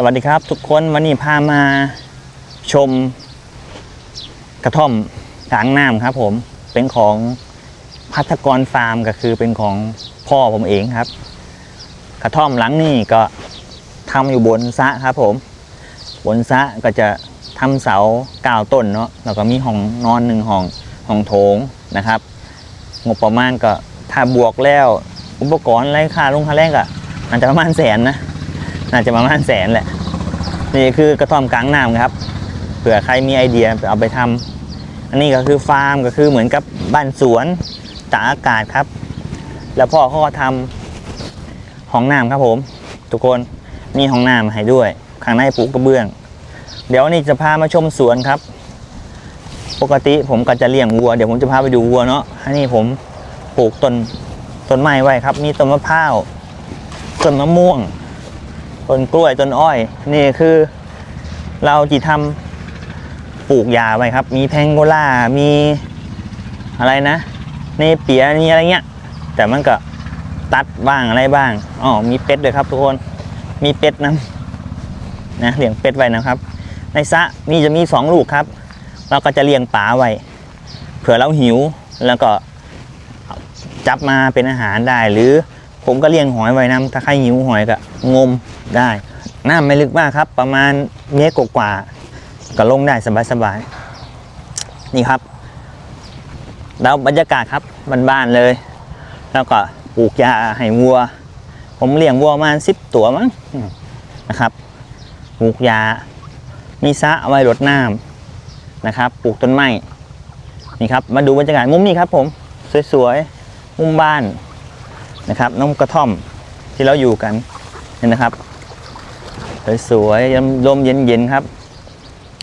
สวัสดีครับ ทุกคนวันนี้พามาชมกระท่อมกลางน้ำครับ ผมเป็นของพัฒกรฟาร์มก็คือเป็นของพ่อผมเองครับ กระท่อมหลังนี้ก็ทำอยู่บนสะครับ ผม บนสะก็จะทำเสาก้าต้นเนาะแล้วก็มีห้องนอนหนึ่งห้องห้องโถงนะครับ งบประมาณก็ถ้าบวกแล้ว อุปกรณ์ไรค่าลงค่าแรกอะอาจจะประมาณแสนนะ น่าจะประมาณแสนแหละ นี่คือกระท่อมกลางน้ำครับ เผื่อใครมีไอเดียเอาไปทำอันนี้ก็คือฟาร์มก็คือเหมือนกับบ้านสวนตากอากาศครับ แล้วพ่อเขาก็ทำห้องน้ำครับผม ทุกคนนี่ห้องน้ำให้ด้วย ข้างในปลูกกระเบื้อง เดี๋ยวนี่จะพามาชมสวนครับ ปกติผมก็จะเลี้ยงวัว เดี๋ยวผมจะพาไปดูวัวเนาะอันนี้ผมปลูกต้นต้นไม้ไว้ครับ มีต้นมะพร้าวต้นมะม่วง ต้นกล้วยต้นอ้อย นี่คือ เราจีทำปลูกยาไว้ครับ มีแพงโกล่ามีอะไรนะเนเปียนี่อะไรเงี้ย แต่มันก็ตัดบ้างอะไรบ้างอ๋อมีเป็ดด้วยครับทุกคนมีเป็ดนะนะเลี้ยงเป็ดไว้นะครับ ในสะมีจะมีสองลูกครับ เราก็จะเลี้ยงปลาไว้เผื่อเราหิวแล้วก็จับมาเป็นอาหารได้หรือ ผมก็เลี้ยงหอยไว้นะถ้าใครหิวหอยก็งมได้น้ำไม่ลึกมากครับ ประมาณเมตรกว่าๆก็ลงได้สบายๆนี่ครับ แล้วบรรยากาศครับบ้านๆเลย แล้วก็ปลูกยาให้วัว ผมเลี้ยงวัวมาสิบตัวมั้งนะครับปลูกยา มีสะเอาไว้รดน้ำนะครับ ปลูกต้นไม้นี่ครับ มาดูบรรยากาศมุมนี้ครับผม สวยๆ มุมบ้าน นะครับน้องกระท่อมที่เราอยู่กันนี่นะครับสวยๆลมเย็นๆครับ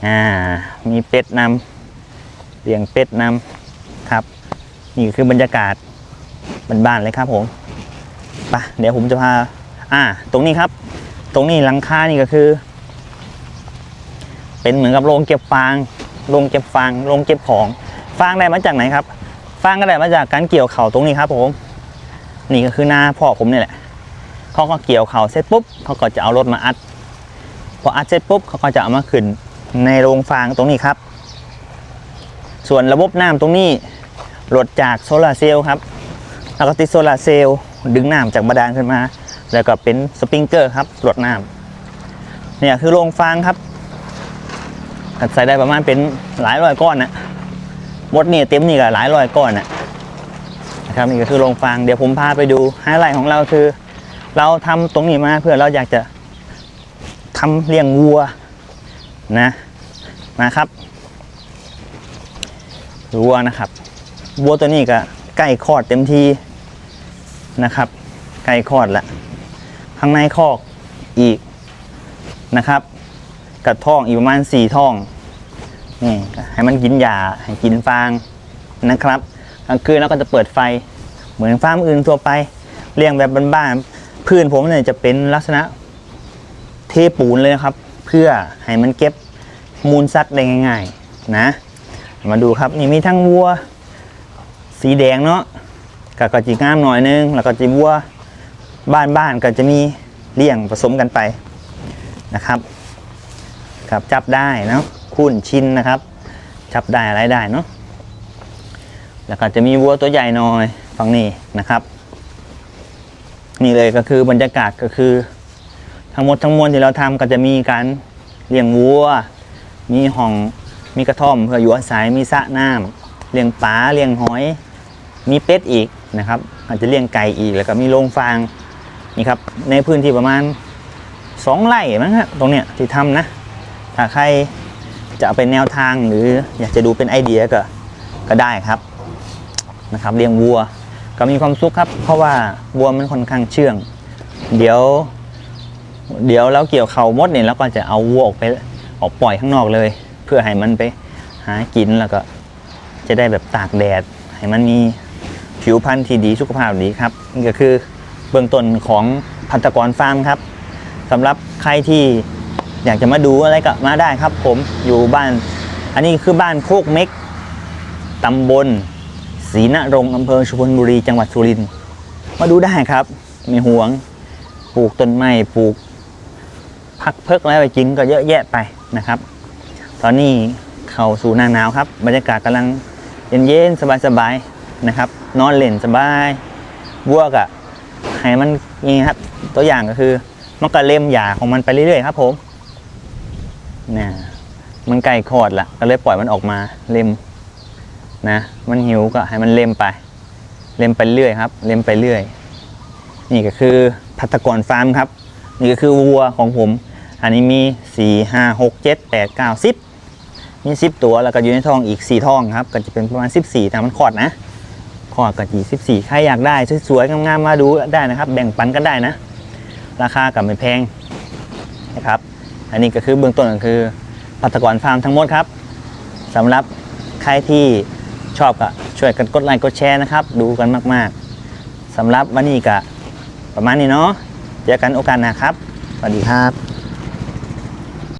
อ่ามีเป็ดนำเลี้ยงเป็ดนำครับ นี่คือบรรยากาศบ้านๆเลยครับผมไปเดี๋ยวผมจะพาอ่าตรงนี้ครับ ตรงนี้หลังคานี่ก็คือ เป็นเหมือนกับโรงเก็บฟางโรงเก็บฟางโรงเก็บของฟางได้มาจากไหนครับฟางก็ได้มาจากการเกี่ยวเข่าตรงนี้ครับผม นี่ก็คือหน้าพ่อผมนี่แหละเขาก็เกี่ยวเขาเสร็จปุ๊บเขาก็จะเอารถมาอัด พออัดเสร็จปุ๊บเขาก็จะเอามาขึ้นในโรงฟางตรงนี้ครับ ส่วนระบบน้ำตรงนี้โหลดจากโซลาร์เซลล์ครับแล้วก็ติดโซลาร์เซลล์ดึงน้ำจากบาดาลขึ้นมา แล้วก็เป็นสปริงเกอร์ครับโหลดน้ำเนี่ยคือโรงฟางครับอัดใส่ได้ประมาณเป็นหลายร้อยก้อนนะมดเนี่ยเต็มนี่ก็หลายร้อยก้อนนะ นะครับนี่ก็คือโรงฟางเดี๋ยวผมพาไปดูไฮไลท์ของเราคือ เราทำตรงนี้มาเพื่อเราอยากจะทำเลี้ยงวัวนะมาครับวัวนะครับวัวตัวนี้ก็ใกล้คลอดเต็มทีนะครับใกล้คลอดละข้างในคอกอีกนะครับกับท้องอีกประมาณสี่ท้องนี่ให้มันกินยาให้กินฟางนะครับ กลางคืนเราก็จะเปิดไฟ เหมือนฟาร์มอื่นทั่วไปเลี้ยงแบบบ้านๆพื้นผมเนี่ยจะเป็นลักษณะเทปูนเลยนะครับ เพื่อให้มันเก็บมูลสัตว์ได้ง่าย ๆ นะ มาดูครับนี่มีทั้งวัว สีแดงเนาะกับกระจีงามหน่อยนึง แล้วก็จีวัวบ้านๆก็จะมีเลี้ยงผสมกันไปนะครับครับจับได้เนาะคุ้นชินนะครับ จับได้อะไรได้เนาะ แล้วก็จะมีวัวตัวใหญ่หน่อยฝั่งนี้นะครับ นี่เลยก็คือบรรยากาศก็คือ ทั้งหมดทั้งมวลที่เราทำก็จะมีการเลี้ยงวัว มีห้องมีกระท่อมเพื่ออยู่อาศัยมีสระน้ำเลี้ยงปลาเลี้ยงหอย มีเป็ดอีกนะครับ อาจจะเลี้ยงไก่อีกแล้วก็มีโรงฟางนี่ครับในพื้นที่ประมาณสองไร่มั้งฮะตรงเนี้ยที่ทำนะ ถ้าใครจะเอาเป็นแนวทางหรืออยากจะดูเป็นไอเดียก็ก็ได้ครับ นะครับเลี้ยงวัว ก็มีความสุขครับ เพราะว่าวัวมันค่อนข้างเชื่อง เดี๋ยว เดี๋ยวเราเกี่ยวเขามดเนี่ยแล้วก็จะเอาวัวออกไปออกปล่อยข้างนอกเลย เพื่อให้มันไปหากินแล้วก็จะได้แบบตากแดด ให้มันมีผิวพรรณที่ดีสุขภาพดีครับนี่ก็คือเบื้องต้นของพันธกรฟาร์มครับสำหรับใครที่อยากจะมาดูอะไรก็มาได้ครับ ผมอยู่บ้าน อันนี้คือบ้านโคกเม็กตำบล ศรีนรงอำเภอชุมพลบุรีจังหวัดสุรินทร์มาดูได้ครับมีห่วงปลูกต้นไม้ปลูกผักเพิกแล้วไปกินก็เยอะแยะไปนะครับ ตอนนี้เข้าสู่หน้าหนาวครับ บรรยากาศกำลังเย็นๆสบายๆนะครับ นอนเล่นสบายวัวกอะให้มันนี่ครับ ตัวอย่างก็คือมันก็เล็มหยาของมันไปเรื่อยๆครับผมนะมันใกล้คอดละก็เลยปล่อยมันออกมาเล็ม นะมันหิวก็ให้มันเล็มไป เล็มไปเรื่อยครับ เล็มไปเรื่อย นี่ก็คือพัตกรฟาร์มครับ นี่ก็คือวัวของผม อันนี้มีสี่ห้าหกเจ็ดแปดเก้าสิบมีสิบตัวแล้วก็อยู่ในท้องอีกสี่ท้องครับ ก็จะเป็นประมาณสิบสี่แต่มันคลอดนะคลอดก็จีสิบสี่ใครอยากได้สวยๆงามๆมาดูได้นะครับ แบ่งปันกันได้นะ ราคากับไม่แพงนะครับ อันนี้ก็คือเบื้องต้นก็คือพัตตกรฟาร์มทั้งหมดครับสำหรับใครที่ ชอบก็ช่วยกันกดไลค์กดแชร์นะครับ ดูกันมากๆสำหรับวันนี้ก็ประมาณนี้เนาะเจอกันโอกาสหน้าครับสวัสดีครับ